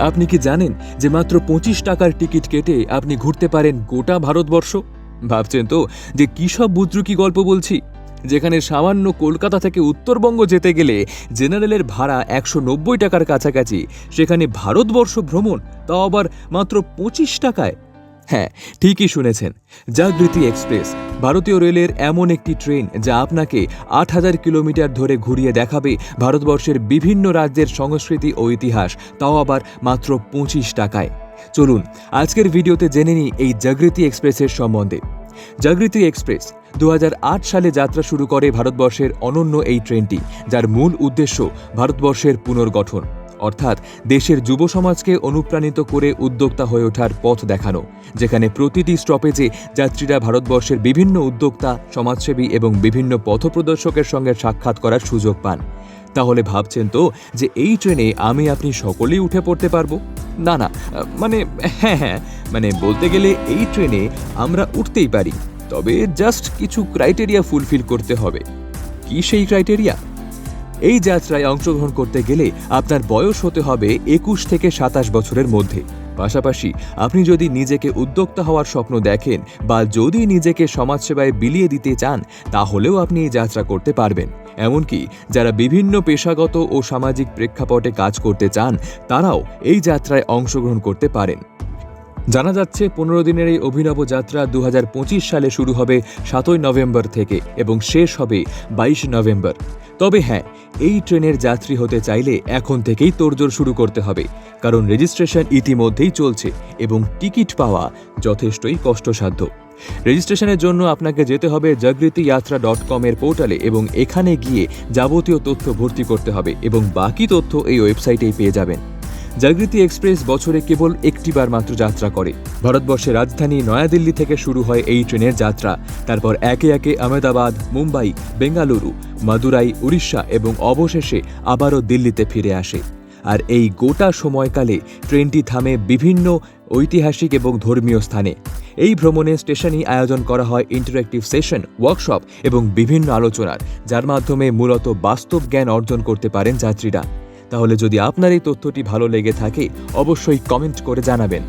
আপনি কি জানেন যে মাত্র পঁচিশ টাকার টিকিট কেটে আপনি ঘুরতে পারেন গোটা ভারতবর্ষ? ভাবছেন তো যে কী সব বুদ্রুকি গল্প বলছি? যেখানে সামান্য কলকাতা থেকে উত্তরবঙ্গ যেতে গেলে জেনারেলের ভাড়া একশো নব্বই টাকার কাছাকাছি, সেখানে ভারতবর্ষ ভ্রমণ, তাও আবার মাত্র পঁচিশ টাকায়। হ্যাঁ ঠিকই শুনেছেন। জাগৃতি এক্সপ্রেস, ভারতীয় রেলের এমন একটি ট্রেন যা আপনাকে আট হাজার কিলোমিটার ধরে ঘুরিয়ে দেখাবে ভারতবর্ষের বিভিন্ন রাজ্যের সংস্কৃতি ও ইতিহাস, তাও আবার মাত্র পঁচিশ টাকায়। চলুন, আজকের ভিডিওতে জেনে নিই এই জাগৃতি এক্সপ্রেসের সম্বন্ধে। জাগৃতি এক্সপ্রেস দু হাজার আট সালে যাত্রা শুরু করে ভারতবর্ষের অনন্য এই ট্রেনটি, যার মূল উদ্দেশ্য ভারতবর্ষের পুনর্গঠন। অর্থাৎ দেশের যুব সমাজকে অনুপ্রাণিত করে উদ্যোক্তা হয়ে ওঠার পথ দেখানো, যেখানে প্রতিটি স্টপেজে যাত্রীরা ভারতবর্ষের বিভিন্ন উদ্যোক্তা, সমাজসেবী এবং বিভিন্ন পথপ্রদর্শকের সঙ্গে সাক্ষাৎ করার সুযোগ পান। তাহলে ভাবছেন তো যে এই ট্রেনে আমি আপনি সকলেই উঠে পড়তে পারব? না না মানে হ্যাঁ হ্যাঁ মানে বলতে গেলে এই ট্রেনে আমরা উঠতেই পারি, তবে জাস্ট কিছু ক্রাইটেরিয়া ফুলফিল করতে হবে। কি সেই ক্রাইটেরিয়া? এই যাত্রায় অংশগ্রহণ করতে গেলে আপনার বয়স হতে হবে একুশ থেকে সাতাশ বছরের মধ্যে। পাশাপাশি আপনি যদি নিজেকে উদ্যোক্তা হওয়ার স্বপ্ন দেখেন বা যদি নিজেকে সমাজসেবায় বিলিয়ে দিতে চান, তাহলেও আপনি এই যাত্রা করতে পারবেন। এমনকি যারা বিভিন্ন পেশাগত ও সামাজিক প্রেক্ষাপটে কাজ করতে চান, তারাও এই যাত্রায় অংশগ্রহণ করতে পারেন। জানা যাচ্ছে, পনেরো দিনের এই অভিনব যাত্রা দু হাজার পঁচিশ সালে শুরু হবে সাতই নভেম্বর থেকে এবং শেষ হবে বাইশ নভেম্বর। তবে হ্যাঁ এই ট্রেনের যাত্রী হতে চাইলে এখন থেকেই তোড়জোড় শুরু করতে হবে, কারণ রেজিস্ট্রেশন ইতিমধ্যেই চলছে এবং টিকিট পাওয়া যথেষ্টই কষ্টসাধ্য। রেজিস্ট্রেশনের জন্য আপনাকে যেতে হবে জাগৃতি যাত্রা ডট কমের পোর্টালে এবং এখানে গিয়ে যাবতীয় তথ্য ভর্তি করতে হবে এবং বাকি তথ্য এই ওয়েবসাইটেই পেয়ে যাবেন। জাগৃতি এক্সপ্রেস বছরে কেবল একটিবার মাত্র যাত্রা করে। ভারতবর্ষের রাজধানী নয়াদিল্লি থেকে শুরু হয় এই ট্রেনের যাত্রা। তারপর একে একে আহমেদাবাদ, মুম্বাই, বেঙ্গালুরু, মাদুরাই, উড়িষ্যা এবং অবশেষে আবারও দিল্লিতে ফিরে আসে। আর এই গোটা সময়কালে ট্রেনটি থামে বিভিন্ন ঐতিহাসিক এবং ধর্মীয় স্থানে। এই ভ্রমণে স্টেশনই আয়োজন করা হয় ইন্টারেক্টিভ সেশন, ওয়ার্কশপ এবং বিভিন্ন আলোচনার, যার মাধ্যমে মূলত বাস্তব জ্ঞান অর্জন করতে পারেন যাত্রীরা। তাহলে যদি আপনার এই তথ্যটি ভালো লেগে থাকে অবশ্যই কমেন্ট করে জানাবেন।